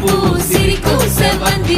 பூ சிரிக்கும் செவந்தி